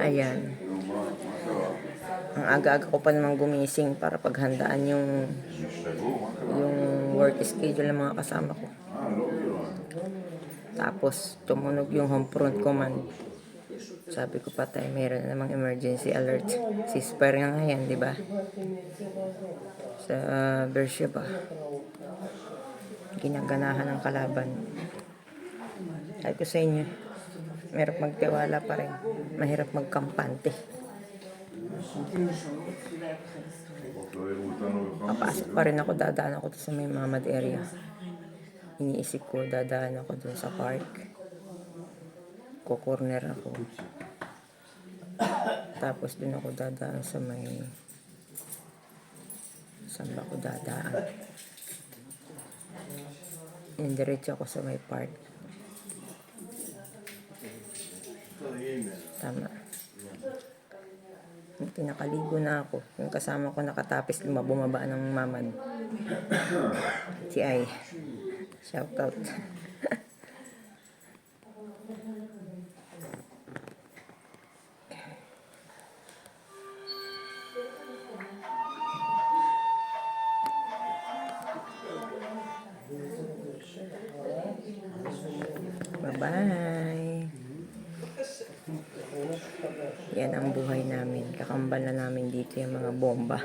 Ayan. Ang aga-aga ko pa naman gumising para paghandaan yung yung work schedule ng mga kasama ko. Tapos tumunog yung home front command. Sabi ko patay, meron na namang emergency alert. Ceasefire nga ngayon, di ba? Sa uh, Beersheba. Ginaganahan ng kalaban. Sabi ko sa inyo, mahirap magtiwala pa rin. Mahirap magkampante. Papasok pa rin ako, dadaan ako sa may mamad area. Iniisip ko, dadaan ako dun sa park. Kukorner ako. Tapos dun ako dadaan sa may... Saan ba ako dadaan? Yung diretso ako sa may park. Tama. Buti nakaligo na ako. Yung kasama ko nakatapis bumaba ng mamad. Si Ay. Shout out. Bye-bye. Yan ang buhay namin. Kakambal na namin dito yung mga bomba.